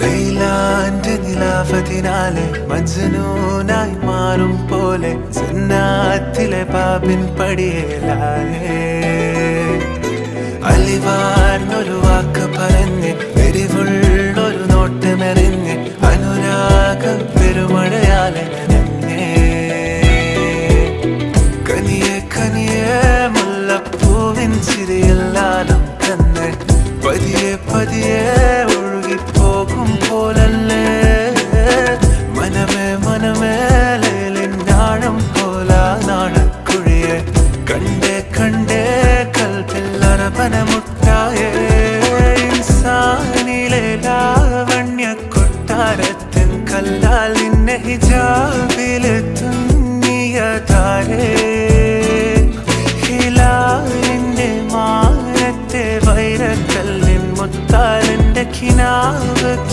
ലൈലാന്റെ നിലാഫത്തിനാലെ മജ്നൂനായി മാറും പോലെ സന്നാത്തിലെ പാപിൻ പടിയേലാലേ അലിവാർന്നൊരു വാക്ക് പറഞ്ഞ് എരിവുള്ളൊരു നോട്ടമെറിഞ്ഞ് അനുരാഗ പെരുമഴയാലെ Yeah. പോലല്ലേ? മനമേ മനമേലേലിൻ നാണം പോല നാണക്കുഴിയെ കണ്ടേ കണ്ടേ കൽപ്പിൽ അറപന മുട്ടായേ ഇൻസാനിലെ ലാവണ്യ കൊട്ടാരത്തിൻ കല്ലാൽ നിന്നെ ഹിജാബിലെ തുന്നിയ താരേ வைரக்கல்லின் முத்தாலின் கினாவுக்கு